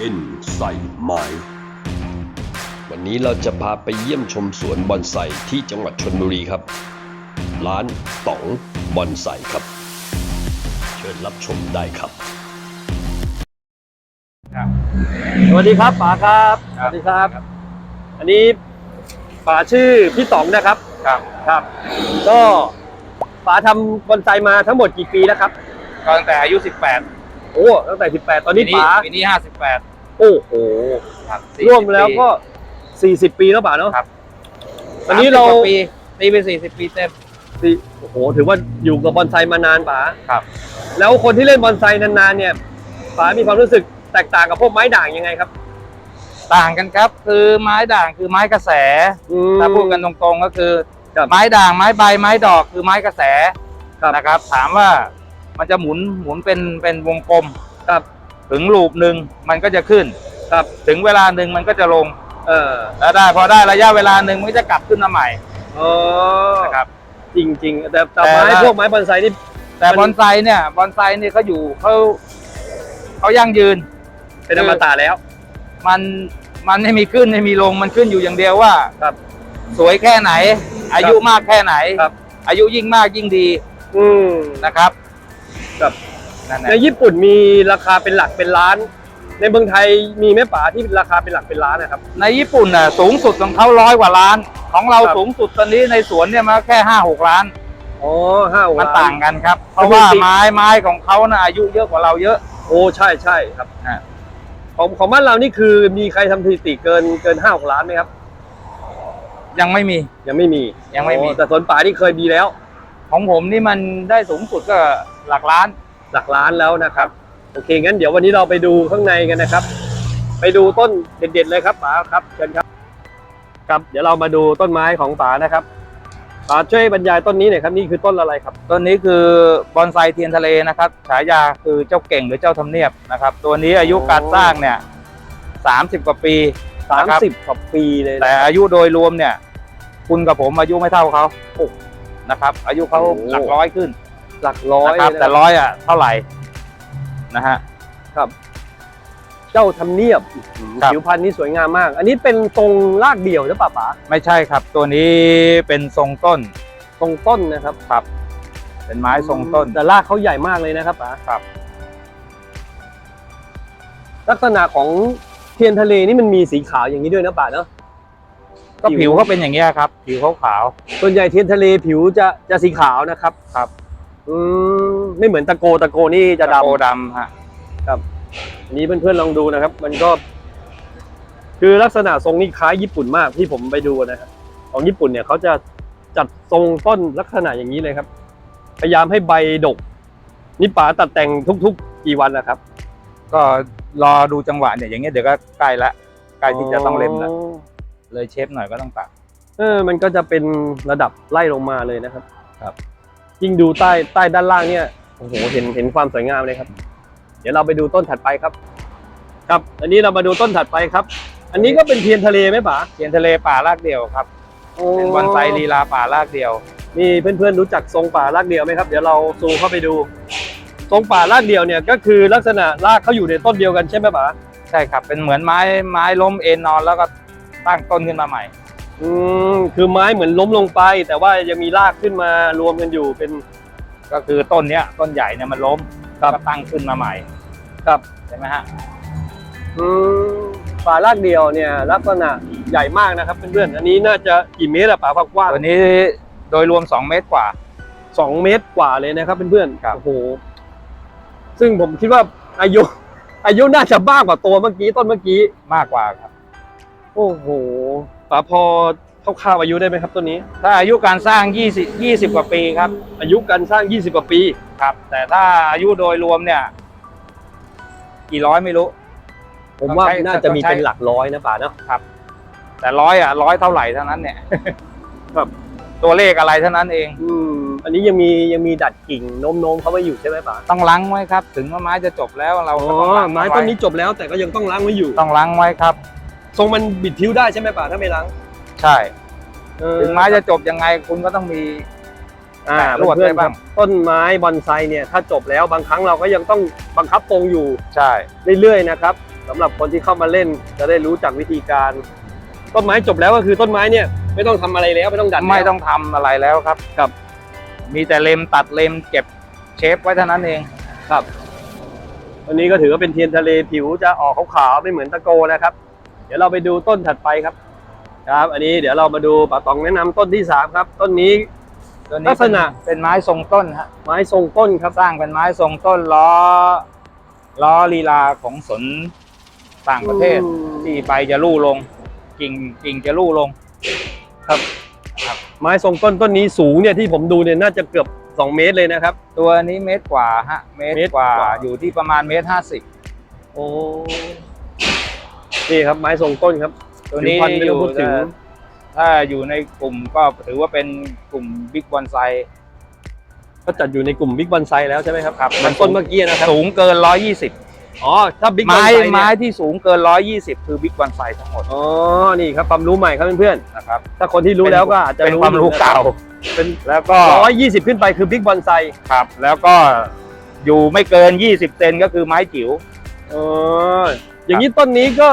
เอ็นใส่ไม้วันนี้เราจะพาไปเยี่ยมชมสวนบอนไซที่จังหวัดชนบุรีครับ ร้านต๋องบอนไซครับ เชิญรับชมได้ครับสวัสดีครับป๋าครับคสรับวัสดีครับ อันนี้ป๋าชื่อพี่ต๋องนะครับครับครับ ก็ป๋าทำบอนไซมาทั้งหมดกี่ปีแล้วครับ ก็ตั้งแต่อายุ 18 โอ้ตั้งแต่ 18 ตอนนี้ป๋าปีนี้58โอ้โหครับร่วมแล้วก็ 40 ปีแล้วป๋าเนาะ ครับอันนี้เรา30กว่ปีตีไป40ปีเต็ม สี่โอ้โหถือว่าอยู่กับบอนไซมานานป๋าครับ แล้วคนที่เล่นบอนไซนานๆเนี่ยป๋ามีความรู้สึกแตกต่างกับพวกไม้ด่างยังไงครับต่างกันครับ คือไม้ด่างคือไม้กระแสอืมถ้าพูดกันตรงๆก็คือ ครับ ไม้ด่างไม้ใบไม้ดอกคือไม้กระแสครับ นะครับ ถามว่า มันจะหมุนหมุนเป็นเป็นวงกลมครับถึงลูปหนึ่งมันก็จะขึ้นครับถึงเวลาหนึ่งมันก็จะลง เออแล้วได้พอได้ระยะเวลาหนึ่งมันก็จะกลับขึ้นมาใหม่อ๋อนะครับ จริง ๆ แต่แต่แต่ไม้ละพวกไม้บอนไซนี่แต่มันบอนไซเนี่ยบอนไซเนี่ยเขาอยู่เขาเขายั่งยืน เป็นอมตะแล้ว มันมันไม่มีขึ้นไม่มีลงมันขึ้นอยู่อย่างเดียวว่าครับ สวยแค่ไหน อายุมากแค่ไหนครับ อายุยิ่งมากยิ่งดี อืมนะครับ ครับนั่นแหในละญี่ปุ่นมีราคาเป็นหลักเป็นล้าน ในเมืองไทยมีแม่ป่าที่ราคาเป็นหลักเป็นล้านนะครับ ในญี่ปุ่นน่ะสูงสุดของเขาร้อยกว่าล้าน ของเราครับ สูงสุดตอนนี้ในสวนเนี่ยมาแค่ห้าหกล้าน อ๋อห้าหกมันล้านต่างกันครับ เพราะว่าจริงๆ ไม้ไม้ของเขาน่ะอายุเยอะกว่าเราเยอะ โอ้ใช่ใช่ครับฮะของของบ้านเรานี่คือมีใครทำสถิติเกินเกินห้าหกล้านไหมครับ ยังไม่มี ยังไม่มียังไม่มีโอ้แต่สวนป่านี่เคยมีแล้ว ของผมนี่มันได้สูงสุดก็หลักล้าน หลักล้านแล้วนะครับ โอเคงั้นเดี๋ยววันนี้เราไปดูข้างในกันนะครับ ไปดูต้นเด็ดๆเลยครับป๋าครับเชิญครับ ครับ เดี๋ยวเรามาดูต้นไม้ของป๋านะครับป๋าช่วยบรรยายต้นนี้หน่อยครับนี่คือต้นอะไรครับ ต้นนี้คือบอนไซเทียนทะเลนะครับ ฉายาคือเจ้าเก่งหรือเจ้าทำเนียบนะครับ ตัวนี้อายุการสร้างเนี่ยสามสิบกว่าปีสามนะครับสิบกว่าปีเลยนะแต่อายุโดยรวมเนี่ย คุณกับผมอายุไม่เท่าเขา นะครับ อายุเขาโอ้หลักร้อยขึ้นหลักร้อยนะครับเลยนะแต่ร้อยอะเท่าไหร่นะฮะเจ้าทำเนียบครับผิวพันธุ์นี่สวยงามมาก อันนี้เป็นตรงรากเดี่ยวหรือเปล่าป๋าไม่ใช่ครับ ตัวนี้เป็นทรงต้นตรงต้นนะครับครับ เป็นไม้ทรงต้นแต่รากเขาใหญ่มากเลยนะครับป๋าครับ ลักษณะของเทียนทะเลนี่มันมีสีขาวอย่างนี้ด้วยนะป๋าเนาะ ก็ผิวเขาเป็นอย่างเงี้ยครับ ผิวขาวส่วนใหญ่เทียนทะเลผิวจะจะสีขาวนะครับ ครับอืมไม่เหมือนตะโกตะโกนี่ๆจะตโกดำดำฮะอันนี้เพื่อนๆลองดูนะครับ มันก็ คือลักษณะทรงนี่คล้ายญี่ปุ่นมากที่ผมไปดูนะครับของญี่ปุ่นเนี่ยเขาจะจัดทรงต้นลักษณะอย่างนี้เลยครับ พยายามให้ใบดกนี่ป๋าตัดแต่งทุก ๆ กี่วันนะครับ ก็รอดูจังหวะเนี่ยอย่างเงี้ยเดี๋ยวก็ใกล้ละใกล้ที่จะต้องเล็มแล้ว เลยเชฟหน่อยก็ต้องตัด เออมันก็จะเป็นระดับไล่ลงมาเลยนะครับ ครับ ยิ่งดูใต้ใต้ด้านล่างเนี่ยโอ้โหเห็นเห็นความสวยงามเลยครับ เดี๋ยวเราไปดูต้นถัดไปครับ ครับ อันนี้เรามาดูต้นถัดไปครับ อันนี้ก็เป็นเทียนทะเลไหมป๋าเทียนทะเลป่ารากเดียวครับเป็นบอนไซลีลาป่ารากเดียวนี่เพื่อนๆรู้จักทรงป่ารากเดียวไหมครับ เดี๋ยวเราซูมเข้าไปดู ทรงป่ารากเดียวเนี่ยก็คือลักษณะรากเขาอยู่ในต้นเดียวกันใช่ไหมป๋าใช่ครับ เป็นเหมือนไม้ไม้ล้มเอ็นนอนแล้วก็ ตั้งต้นขึ้นมาใหม่ อืมคือไม้เหมือนล้มลงไป แต่ว่ายังมีรากขึ้นมารวมกันอยู่เป็น ก็คือต้นเนี้ยต้นใหญ่เนี่ยมันล้มครับ ก็ตั้งขึ้นมาใหม่ครับใช่ไหมฮะอืมป่ารากเดียวเนี่ยลักษณะใหญ่มากนะครับเพื่อนๆอันนี้น่าจะกี่เมตรอะป่าความกว้างตัวนี้โดยรวม 2 เมตรกว่า สองเมตรกว่าเลยนะครับเพื่อนๆครับ โอ้โหซึ่งผมคิดว่าอายุ อายุน่าจะบ้ากว่าตัวเมื่อกี้ต้นเมื่อกี้ มากกว่าครับ โอ้โหป๋าพอคร่าวๆอายุได้ไหมครับต้นนี้ ถ้าอายุการสร้าง 20 20 กว่าปีครับ อายุการสร้าง 20 กว่าปีครับ แต่ถ้าอายุโดยรวมเนี่ย กี่ร้อยไม่รู้ ผมว่าต้องใช้น่าจะมีต้องใช้เป็นหลักร้อยนะป๋าเนาะแต่ร้อยอะร้อยเท่าไหร่เท่านั้นเนี่ยครับตัวเลขอะไรเท่านั้นเอง อืมอันนี้ยังมียังมีดัดกิ่งโน้มๆเขาไว้อยู่ใช่ไหมป๋าต้องล้างไว้ครับ ถึงว่าไม้จะจบแล้วเราอ๋ก็ต้องอล้างไม้ไว้ต้นนี้จบแล้วแต่ก็ยังต้องล้างไว้อยู่ ต้องล้างไว้ครับ ทรงมันบิดทิ้วได้ใช่ไหมป๋าถ้าไม่ล้างใช่ เออถึงไม้จะจบยังไงคุณก็ต้องมี อ่าแปะลวดเพื่อนไว้ๆคบ้ารังบต้นไม้บอนไซเนี่ยถ้าจบแล้วบางครั้งเราก็ยังต้องบังคับตรงอยู่ ใช่ เรื่อยๆนะครับสำหรับคนที่เข้ามาเล่นจะได้รู้จักวิธีการ ต้นไม้จบแล้วก็คือต้นไม้เนี่ย ไม่ต้องทำอะไรแล้วไม่ต้องดัดแล้ว ไม่ต้องทำอะไรแล้วครับครับมีแต่เล็มตัดเล็มเก็บเชฟไว้เท่านั้นเอง ครับอันนี้ก็ถือว่าเป็นเทียนทะเลผิวจะออกขาวๆไม่เหมือนตะโกนะครับ เดี๋ยวเราไปดูต้นถัดไปครับ ครับ อันนี้เดี๋ยวเรามาดูป่าตองแนะนำต้นที่สามครับ ต้นนี้ตัวนี้ลักษณะเป็นเป็นไม้ทรงต้นฮะไม้ทรงต้นครับสร้างเป็นไม้ทรงต้นล้อล้อลีลาของสนต่างประเทศอืมที่ใบจะลู่ลง กิ่งกิ่งจะลู่ลงไม้ทรงต้นต้นนี้สูงเนี่ยที่ผมดูเนี่ยน่าจะเกือบสองเมตรเลยนะครับ ตัวนี้เมตรกว่าฮะเมตรเมตรกว่ากว่าอยู่ที่ประมาณเมตรห้าสิบโอ้ นี่ครับไม้ทรงต้นครับตัวนี้ผิวพรรณไม่อต้องยู่พูดถึง ถ้าอยู่ในกลุ่มก็ถือว่าเป็นกลุ่มบิ๊กบอนไซก็จัดอยู่ในกลุ่มบิ๊กบอนไซแล้วใช่ไหมครับครับเหมันต้นเมื่อกี้นะครับสูงเกินร้อยยี่สิบอ๋อถ้าบิ๊กบอนไม้ไซไม้เนี่ยที่สูงเกินร้อยยี่สิบคือบิ๊กบอนไซทั้งหมดอ๋อนี่ครับความรู้ใหม่ครับเพื่อนนะครับๆถ้าคนที่รู้แล้วก็อาจจะเป็นรู้ความรู้เก่าเป็นแล้วก็ร้อยยี่สิบขึ้นไปคือบิ๊กบอนไซครับ แล้วก็อยู่ไม่เกินยี่สิบเซนก็คือไม้จิ๋วอ๋ออย่างนี้ต้นนี้ก็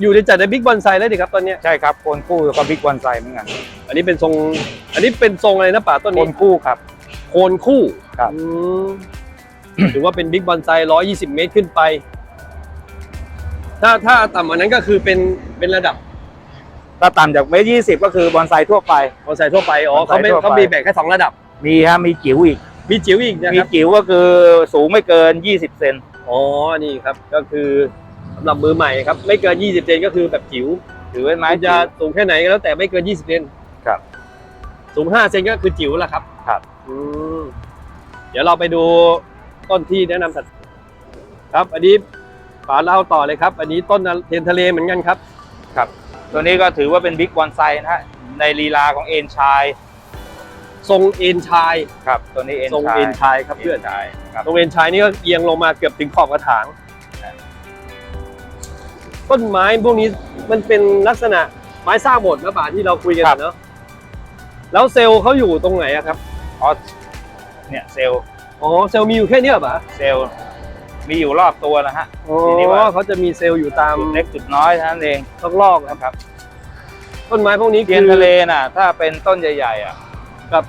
อยู่ในจัดในบิ๊กบอนไซแล้วดิครับต้นเนี้ยใช่ครับโคนคู่ก็บิ๊กบอนไซเหมือนกันอันนี้เป็นทรง อันนี้เป็นทรงอะไรนะป่าต้นโคนี้นคู่ครับ โคนคู่ครับ อืมถือว่าเป็นบิ๊กบอนไซร้อยยี่สิบเมตรขึ้นไป ถ้าถ้าต่ำกว่านั้นก็คือเป็นเป็นระดับถ้าต่ำจากเมตรยี่สิบก็คือบอนไซทั่วไป บอนไซทั่วไปอ๋อเขาไม่บอนไซทั่วไป เขามีแบ่งแค่สองระดับ มีฮะมีจิ๋วอีก มีจิ๋วอีกนะมีครับจิ๋วก็คือสูงไม่เกินยี่สิบเซน อ๋อนี่ครับก็คือ สำหรับมือใหม่ครับไม่เกิน 20เซนก็คือแบบจิ๋วถือเป็นไม้ไม้จะจะสูงแค่ไหนก็แล้วแต่ไม่เกิน 20เซนครับ สูง5เซนก็คือจิ๋วละครับครับ อืมเดี๋ยวเราไปดูต้นที่แนะนำถัดครับอันนี้ป๋าเล่าต่อเลยครับ อันนี้ต้นเทียนทะเลเหมือนกันครับ ครับ ตัวนี้ก็ถือว่าเป็นบิ๊กบอนไซนะฮะในลีลาของเอ็นชายทรงเอ็นชายครับ ตัวนี้เอ็นทรงชายเอ็นชายครับเพื่อนชายครับทรงเอ็นชายนี่ก็เอียงลงมาเกือบถึงขอบกระถางครับ ต้นไม้พวกนี้มันเป็นลักษณะไม้สร้างหมดนะป่าที่เราคุยกันเนาะแล้วเซลล์เขาอยู่ตรงไหนอะครับอ๋อเนี่ยเซลล์อ๋อเซลล์มีอยู่แค่เนี้ยป่ะเซลล์มีอยู่รอบตัวนะฮะอ๋อทีนี้ว่าเขาจะมีเซลล์อยู่ตามจุดเล็กจุดน้อยเท่านั้นเองลอกๆครับครับ ต้นไม้พวกนี้เทียนทะเลน่ะ ถ้าเป็นต้นใหญ่ ๆ อะครับ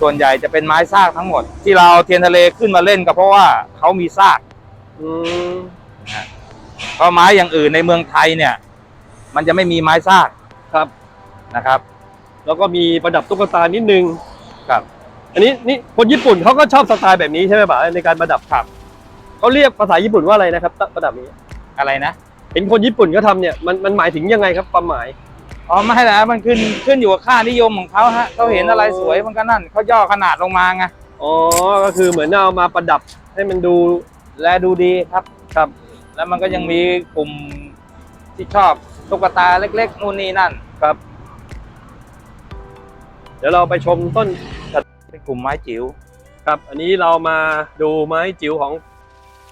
ส่วนใหญ่จะเป็นไม้ซากทั้งหมด ที่เราเอาเทียนทะเลขึ้นมาเล่นก็เพราะว่าเขามีซาก อืม เพราะไม้อย่างอื่นในเมืองไทยเนี่ย มันจะไม่มีไม้ซากครับ นะครับ แล้วก็มีประดับตุ๊กตานิดนึง ครับ อันนี้นี่คนญี่ปุ่นเขาก็ชอบสไตล์แบบนี้ใช่ไหมป่ะในการประดับครับเขาเรียกภาษาญี่ปุ่นว่าอะไรนะครับประดับนี้ อะไรนะเห็นคนญี่ปุ่นก็ทำเนี่ยมันมันหมายถึงยังไงครับความหมายอ๋อไม่นะมันขึ้นขึ้นอยู่กับค่านิยมของเขาฮะเขาเห็นอะไรสวยมันก็นั่นเขาย่อขนาดลงมาไงอ๋อก็คือเหมือนเอามาประดับให้มันดูและดูดีครับครับ แล้วมันก็ยังมีกลุ่มที่ชอบตุ๊กตาเล็ก ๆ นู่นนี่นั่น ครับ เดี๋ยวเราไปชมต้นเป็นกลุ่มไม้จิ๋วครับ อันนี้เรามาดูไม้จิ๋วของ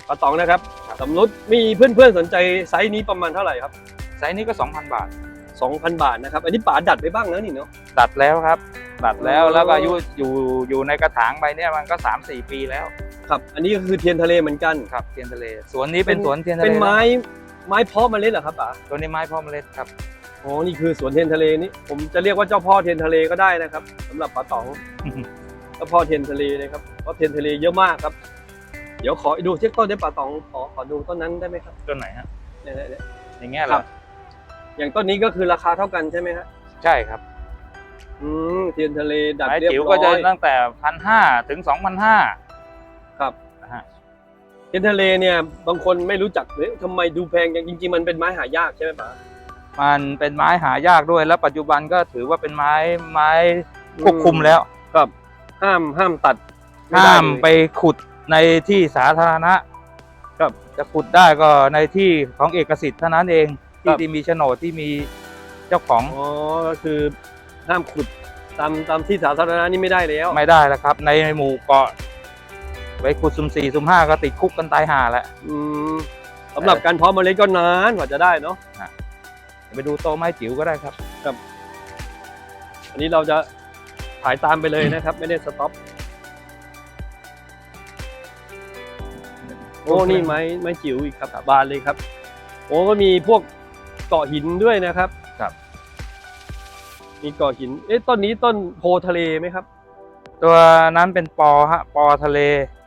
ปะตองนะครับสมมติมีเพื่อนๆสนใจไซส์นี้ประมาณเท่าไหร่ครับ ไซส์นี้ก็ 2,000 บาท 2,000 บาทนะครับ อันนี้ป๋าดัดไปบ้างแล้วนี่เนาะตัดแล้วครับตัดแล้วอ๋อแล้วก็อายุอยู่อยู่ในกระถางใบเนี่ยมันก็ 3-4 ปีแล้ว ครับ อันนี้ก็คือเทียนทะเลเหมือนกัน ครับเทียนทะเล สวนนี้เป็นสวนเทียนทะเลเป็นไม้นะไม้เพาะเมล็ดเหรอครับป๋าตัวนี้ไม้พ่อเมล็ดครับอ๋อนี่คือสวนเทียนทะเลนี่ผมจะเรียกว่าเจ้าพ่อเทียนทะเลก็ได้นะครับสำหรับป๋าตองเจ้าพ่อเทียนทะเลนะครับเพราะเทียนทะเลเยอะมากครับ เดี๋ยวขอดูเช็คต้นได้ป๋าตองขอขอดูต้นนั้นได้ไหมครับต้นไหนฮะเนี่ยเนี่ยเนี่ยอย่างเงี้ยเหครรัอบอย่างต้นนี้ก็คือราคาเท่ากันใช่ไหมครับใช่ครับอืมเทียนทะเลดัดไม้เรียบจิ๋วร้ก็จะอยตั้งแต่พันห้าถึงสองพันห้า ครับนะฮะเทียนทะเลเนี่ยบางคนไม่รู้จักเลยทำไมดูแพงจังจริง ๆ มันเป็นไม้หายากใช่ไหมป๋ามันเป็นไม้หายากด้วย แล้วปัจจุบันก็ถือว่าเป็นไม้ไม้ควบคุมแล้ว ครับ ห้ามห้ามตัดด้ห้ามเลยไปขุดในที่สาธารณะครับจะขุดได้ก็ในที่ของเอกสิทธิ์เท่านั้นเองครัที่บ ที่มีโฉนดที่มีเจ้าของอ๋อก็คือห้ามขุดตามตามที่สาธารณะนี่ไม่ได้แล้ว ไม่ได้แล้วครับ ในหมู่เกาะ ไปขุดซุ่มสี่ซุ่มห้าก็ติดคุกกันตายห่าแล้วอืมสำหรับการเพาะเมล็ดก็นานกว่าจะได้เนาะ ไปดูโตไม้จิ๋วก็ได้ครับ อันนี้เราจะถ่ายตามไปเลยนะครับ ไม่ได้สต็อป โอ้โอ้นี่ไม้ไม้จิ๋วอีกครับ บานเลยครับ โอ้ก็มีพวกเกาะหินด้วยนะครับ ครับ มีเกาะหิน เอ๊ะต้นนี้ต้นโพทะเลไหมครับ ตัวนั้นเป็นปอฮะปอทะเล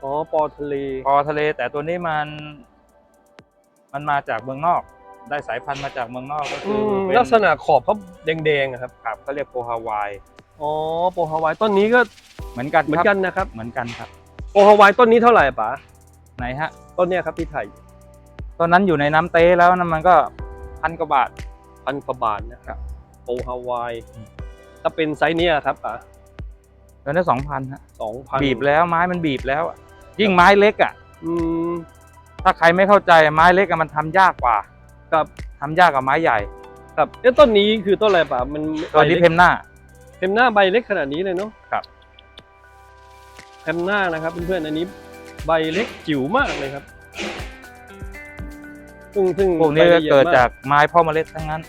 อ๋อปอทะเลปอทะเล แต่ตัวนี้มัน มันมาจากเมืองนอก ได้สายพันธุ์มาจากเมืองนอกก็อืคือมเป็นลักษณะขอบเขาแดงๆอะครับครับเขาเรียกโพฮาวายอ๋อโปฮาวายต้นนี้ก็เหมือนกันเหมือนครับกันนะครับ เหมือนกันครับโปฮาวายต้นนี้เท่าไหร่ป๋าไหนฮะ ต้นเนี้ยครับที่ไทยตอนนั้นอยู่ในน้ำเต้แล้วนะมันก็พันกว่าบาทพันกว่าบาทนะครับครับโปฮาวายถ้าเป็นไซส์เนี้ยครับป๋า ตอนนั้นสองพันฮะสองพันบีบแล้วไม้มันบีบแล้วอะยิ่งไม้เล็กอะ อืมถ้าใครไม่เข้าใจไม้เล็กอะมันทำยากกว่าครับทำยากกว่าไม้ใหญ่ครับเอ๊ะต้นนี้คือต้นอะไรป๋ามันตัวนี้ใบเพล็กมหน้า เพมหน้าใบเล็กขนาดนี้เลยเนาะครับ เพมหน้านะครับเพื่อนๆอันนี้ใบเล็กจิ๋วมากเลยครับซึ่งซึ่งพวกนี้ใบก็ละอียเกิดมจากไม้พ่อเมล็ดทั้งนั้น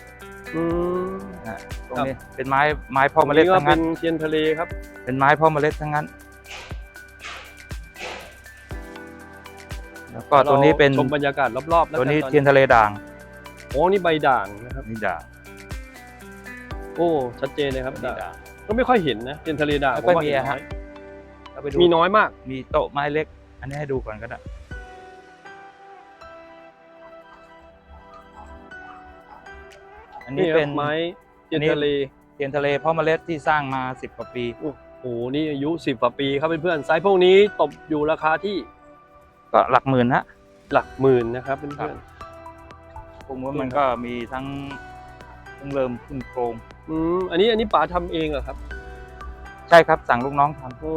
อืมนะตรงครับ นี้เป็นไม้ไม้พ่อเมล็ดนี่ก็ทั้งเป็นั้นนเทียนทะเลครับ เป็นไม้พ่อเมล็ดทั้งนั้น แล้วก็ตัวนี้เป็นชมบรรยากาศรอบๆแล้วตัวนี้กัเทียนทะเลด่างโอ้นี่ใบด่างนะครับนี่ด่างโอ้ชัดเจนเลยครับนี่ด่างด่างก็ไม่ค่อยเห็นนะเทียนทะเลด่างไม่ผมค่อยว่ามีเห็นอะฮะน้อยเอาไปดูมีน้อยมาก มีโต๊ะไม้เล็ก อันนี้ให้ดูก่อนก็ได้อันนี้นี่คเป็รับนไม้เทียนอันนี้ทะเลเทียนทะเลพ่อเมล็ดที่สร้างมาสิบกว่าปีโอ้โหนี่อายุสิบกว่าปีครับเพื่อนๆไซส์พวกนี้ตกอยู่ราคาที่ก็หลักหมื่นฮะ หลักหมื่นนะครับเพื่ครัอนบพวกนี้มันก็มีทั้งเพิ่งเริ่มขึ้นโครงๆอืมอันนี้อันนี้ป๋าทำเองเหรอครับใช่ครับสั่งลูกน้องทำโอ้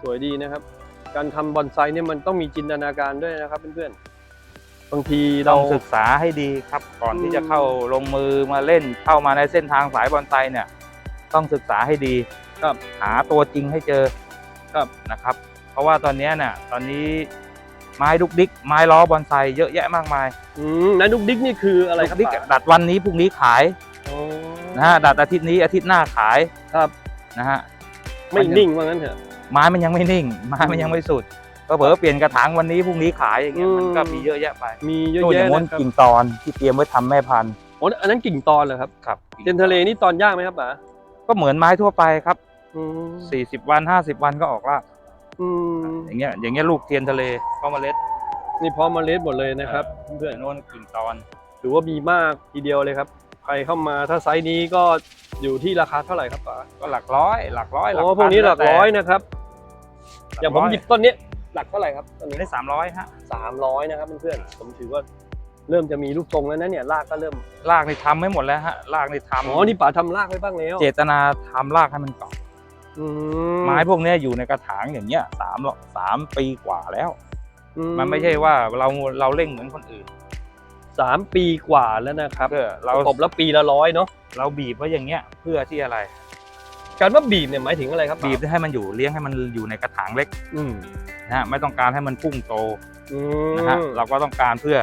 สวยดีนะครับ การทำบอนไซเนี่ยมันต้องมีจินตนาการด้วยนะครับเพื่อนๆบางทีต้เราองศึกษาให้ดีครับ ก่อนอืมที่จะเข้าลงมือมาเล่นเข้ามาในเส้นทางสายบอลไซเนี่ย ต้องศึกษาให้ดี ครับหาตัวจริงให้เจอครับนะครับ เพราะว่าตอนเนี้ยเนี่ยตอนนี้ไม้ดุกดิกไม้ล้อบอลไซเยอะแยะมากมายอืมนั้นดุกดิกนี่คืออะไรครับดุกดิกป๋าดัดวันนี้พรุ่งนี้ขายอ๋อนะฮะดัดอาทิตย์นี้อาทิตย์หน้าขายครับนะฮะไม่นิ่งว่างั้นเถอะ ไม้มันยังไม่นิ่งไม้มันยังไม่สุด ก็เผลอๆเปลี่ยนกระถางวันนี้พรุ่งนี้ขายอย่างเงี้ยอืมมันก็มีเยอะแยะไปมีเยอะนู่นอแยะย่างง้นนะครับกิ่งตอนที่เตรียมไว้ทำแม่พันธุ์โอ้อันนั้นกิ่งตอนเหรอครับครับเทียนทะเลนี่ตอนยากไหมครับป๋าก็เหมือนไม้ทั่วไปครับ อืม40วัน50วันก็ออกรากอืมอย่างเงี้ยอย่างเงี้ยลูกเทียนทะเลก็เมล็ดนี่พร้อมเมาเล็ดหมดเลยนะครับ เพื่อนโน่นกิ่งตอนถือว่ามีมากทีเดียวเลยครับ ใครเข้ามาถ้าไซส์นี้ก็อยู่ที่ราคาเท่าไหร่ครับป๋าก็หลักร้อย หลักร้อยหลักโอ้พัพวกนี้หลักร้อยแนะครับต่อย่างผมหยิบต้นเนี้ยหลักเท่าไหร่ครับต้นอยู่นี้ได้สามร้อยฮะสามร้อยนะครับเพื่อนๆผมถือว่าเริ่มจะมีลูกทรงแล้วนะเนี่ยรากก็เริ่มรากนี่ทำไม่หมดแล้วฮะรากนี่ทำอ๋อนี่ป๋าทำรากไว้บ้างแล้วเจตนาทำรากให้มันเกาะอื ไม้พวกเนี้ยอยู่ในกระถางอย่างเงี้ยสามสามปีกว่าแล้วอืมันไม่ใช่ว่าเราเราเร่งเหมือนคนอื่นสามปีกว่าแล้วนะครับเพื่อเราตบแล้วปีละร้อยเนาะเราบีบไว้อย่างเงี้ยเพื่อที่อะไร การว่าบีบเนี่ยหมายถึงอะไรครับป๋าบีบให้มันอยู่เลี้ยงให้มันอยู่ในกระถางเล็กอืมนะฮะไม่ต้องการให้มันพุ่งโตอืนะฮะมเราก็ต้องการเพื่อ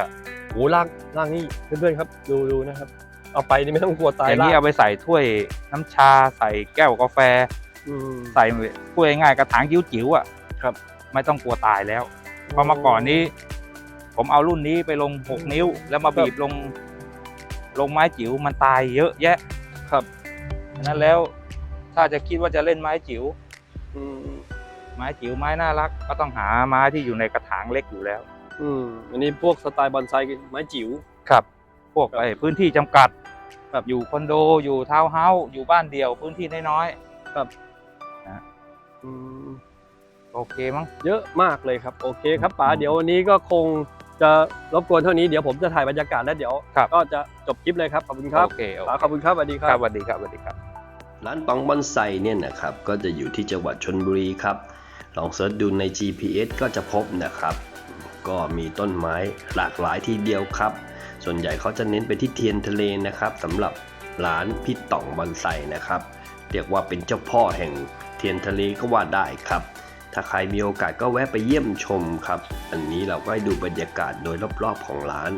โอ้รากรากนี่เพื่อนๆครับดูดูนะครับ เอาไปนี่ไม่ต้องกลัวตายอย่างนี้รากเอาไปใส่ถ้วยน้ำชาใส่แก้วกาแฟ อืม ใส่พูดง่ายๆกระถางจิ๋วๆอะครับ ไม่ต้องกลัวตายแล้ว เพราะเมื่อก่อนนี้ ผมเอารุ่นนี้ไปลง6นิ้ว แล้วมาบีบลง ลงไม้จิ๋วมันตายเยอะแยะครับฉะนั้นแล้วถ้าจะคิดว่าจะเล่นไม้จิ๋วอืมไม้จิ๋วไม้น่ารัก ก็ต้องหาไม้ที่อยู่ในกระถางเล็กอยู่แล้ว อืมอันนี้พวกสไตล์บอนไซไม้จิ๋ว ครับ พวกครับไอ้พื้นที่จำกัดครับอยู่คอนโดอยู่ทาวน์เฮาส์อยู่บ้านเดี่ยวพื้นที่น้อย อืมๆโอเคมั้งเยอะมากเลยครับ โอเคครับป๋าเดี๋ยววันนี้ก็คงจะรบกวนเท่านี้เดี๋ยวผมจะถ่ายบรรยากาศแล้วเดี๋ยวครับก็จะจบคลิปเลยครับขอบคุณครับโอเคโอป๋าเคขอบคุณครับสวัสดีคครัรับบสวัสดีครับสวัสดีครับ ร้านตองบอนไซเนี่ยนะครับก็จะอยู่ที่จังหวัดชนบุรีครับลองเสิร์ชดูใน GPS ก็จะพบนะครับ ก็มีต้นไม้หลากหลายทีเดียวครับ ส่วนใหญ่เขาจะเน้นไปที่เทียนทะเลนะครับสำหรับร้านพี่ต่องบอนไซนะครับ เรียกว่าเป็นเจ้าพ่อแห่ง เทียนทะเลก็ว่าได้ครับ ถ้าใครมีโอกาสก็แวะไปเยี่ยมชมครับ อันนี้เราก็ให้ดูบรรยากาศโดยรอบๆของร้าน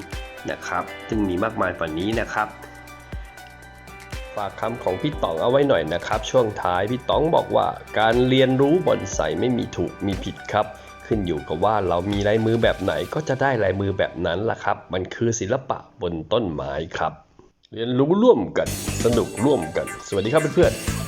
นะครับ ซึ่งมีมากมายกว่านี้นะครับฝากคำของพี่ต๋องเอาไว้หน่อยนะครับ ช่วงท้ายพี่ต๋องบอกว่า การเรียนรู้บอนไซไม่มีถูกมีผิดครับ ขึ้นอยู่กับว่าเรามีลายมือแบบไหนก็จะได้ลายมือแบบนั้นล่ะครับ มันคือศิลปะบนต้นไม้ครับ เรียนรู้ร่วมกันสนุกร่วมกัน สวัสดีครับเพื่อนๆ